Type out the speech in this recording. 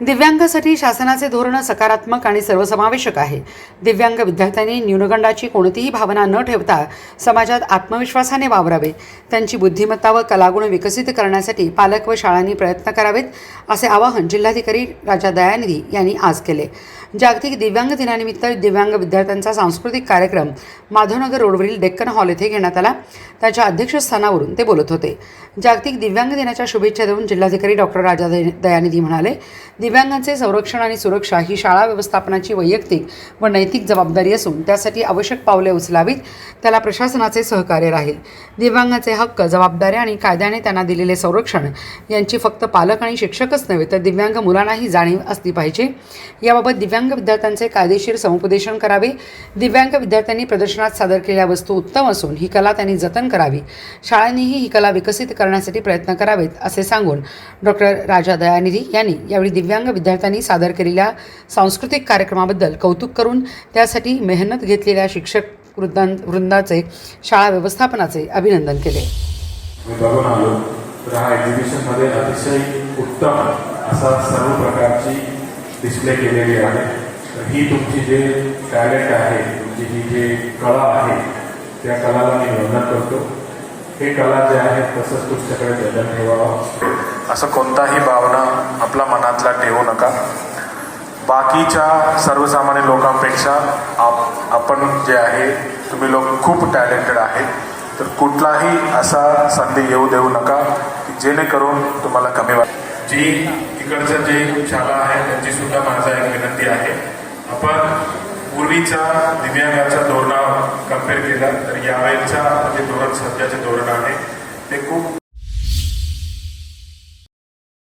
दिव्यांगासाठी शासनाचे धोरण सकारात्मक आणि सर्वसमावेशक आहे. दिव्यांग विद्यार्थ्यांनी न्यूनगंडाची कोणतीही भावना न ठेवता समाजात आत्मविश्वासाने वावरावे. त्यांची बुद्धिमत्ता व कलागुण विकसित करण्यासाठी पालक व शाळांनी प्रयत्न करावेत असे आवाहन जिल्हाधिकारी राजा दयानिधी यांनी आज केले. जागतिक दिव्यांग दिनानिमित्त दिव्यांग विद्यार्थ्यांचा सांस्कृतिक कार्यक्रम माधवनगर रोडवरील डेक्कन हॉल येथे घेण्यात आला. त्याच्या अध्यक्षस्थानावरून ते बोलत होते. जागतिक दिव्यांग दिनाच्या शुभेच्छा देऊन जिल्हाधिकारी डॉक्टर राजा दयानिधी म्हणाले दिव्यांगांचे संरक्षण आणि सुरक्षा ही शाळा व्यवस्थापनाची वैयक्तिक व नैतिक जबाबदारी असून त्यासाठी आवश्यक पावले उचलावीत त्याला प्रशासनाचे सहकार्य राहील. दिव्यांगाचे हक्क जबाबदाऱ्या आणि कायद्याने त्यांना दिलेले संरक्षण यांची फक्त पालक आणि शिक्षकच नव्हे तर दिव्यांग मुलांनाही जाणीव असली पाहिजे. याबाबत दिव्यांग विद्यार्थ्यांचे कायदेशीर समुपदेशन करावे. दिव्यांग विद्यार्थ्यांनी प्रदर्शनात सादर केलेल्या वस्तू उत्तम असून ही कला त्यांनी जतन करावी. शाळांनीही ही कला विकसित करण्यासाठी प्रयत्न करावेत असे सांगून डॉक्टर राजा दयानिधी यांनी यावेळी दिव्यांग दिव्यांग विद्यार्थ्यांनी सादर केलेल्या सांस्कृतिक कार्यक्रमाबद्दल कौतुक करून त्यासाठी मेहनत घेतलेल्या शिक्षक वृद्धां वृंदाचे शाळा व्यवस्थापनाचे अभिनंदन केले. बघून आलो. तर हा एक्झिबिशनमध्ये अतिशय उत्तम असा सर्व प्रकारची डिस्प्ले केलेली आहे. ही तुमची जे टॅलेंट आहे तुमची ही जे कला आहे त्या कलाला मी वंदन करतो. हे कला जे आहे तसंच तुमच्याकडे जतन ठेवावं. असं कोणताही भावना आपल्या मनातला ठेवू नका. बाकीच्या सर्वसामान्य लोकांपेक्षा आप आपण जे आहे तुम्ही लोक खूप टॅलेंटेड आहेत. तर कुठलाही असा संधी येऊ देऊ नका की जेणेकरून तुम्हाला कमी वाट जी इकडचं जे शाळा आहे त्यांची सुद्धा माझा एक विनंती आहे. आपण पूर्वीच्या दिव्यांगाच्या धोरणावर कंपेअर केलं तर यावेळेच्या जे म्हणजे धोरण सध्याचे धोरण आहे. ते खूप